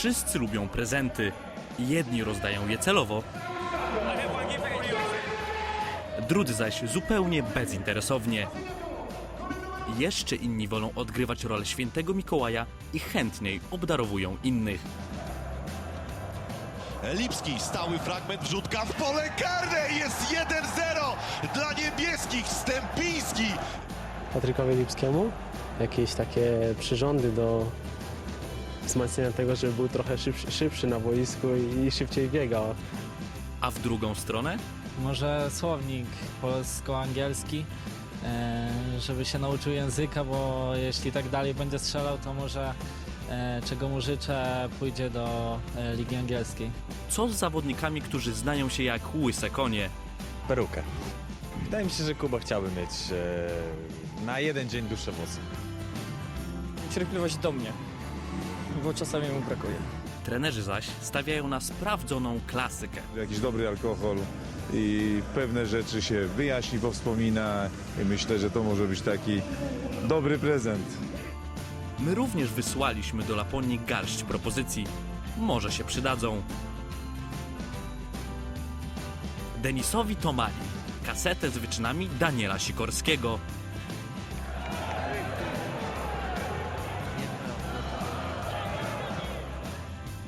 Wszyscy lubią prezenty. Jedni rozdają je celowo, drudzy zaś zupełnie bezinteresownie. Jeszcze inni wolą odgrywać rolę świętego Mikołaja i chętniej obdarowują innych. Lipski, stały fragment, wrzutka w pole karne, jest 1-0 dla niebieskich, Stępiński. Patrykowi Lipskiemu jakieś takie przyrządy do wzmacniania tego, żeby był trochę szybszy, szybszy na boisku i szybciej biegał. A w drugą stronę Może słownik polsko-angielski, e, żeby się nauczył języka, bo jeśli tak dalej będzie strzelał, to może, e, czego mu życzę, pójdzie do e, Ligi Angielskiej. co z zawodnikami, którzy znają się jak łyse konie? perukę. Wydaje mi się, że Kuba chciałby mieć na jeden dzień dłuższe włosy. cierpliwość do mnie, bo czasami mu brakuje. Trenerzy zaś stawiają na sprawdzoną klasykę. jakiś dobry alkohol i pewne rzeczy się wyjaśni, powspomina i myślę, że to może być taki dobry prezent. My również wysłaliśmy do Laponii garść propozycji. Może się przydadzą. Denisowi Tomali. Kasetę z wyczynami Daniela Sikorskiego.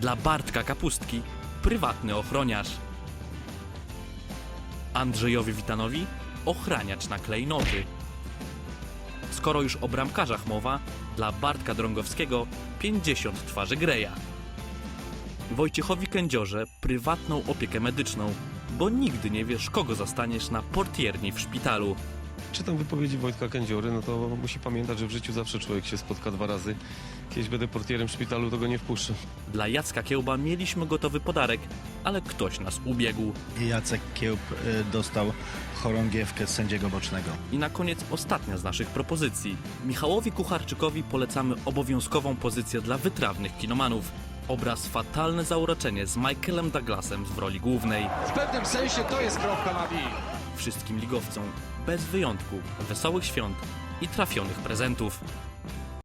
Dla Bartka Kapustki prywatny ochroniarz. Andrzejowi Witanowi ochraniacz na klejnoty. Skoro już o bramkarzach mowa, dla Bartka Drągowskiego 50 twarzy Greja. Wojciechowi Kędziorze prywatną opiekę medyczną, bo nigdy nie wiesz, kogo zastaniesz na portierni w szpitalu. Czytam wypowiedzi Wojtka Kędziory, no to musi pamiętać, że w życiu zawsze człowiek się spotka dwa razy. Kiedyś będę portierem w szpitalu, to go nie wpuszczę. Dla Jacka Kiełba mieliśmy gotowy podarek, ale ktoś nas ubiegł. Jacek Kiełb y, dostał chorągiewkę z sędziego bocznego. I na koniec ostatnia z naszych propozycji. Michałowi Kucharczykowi polecamy obowiązkową pozycję dla wytrawnych kinomanów. Obraz Fatalne zauroczenie z Michaelem Douglasem w roli głównej. W pewnym sensie to jest kropka na i. Wszystkim ligowcom, bez wyjątku, wesołych świąt i trafionych prezentów.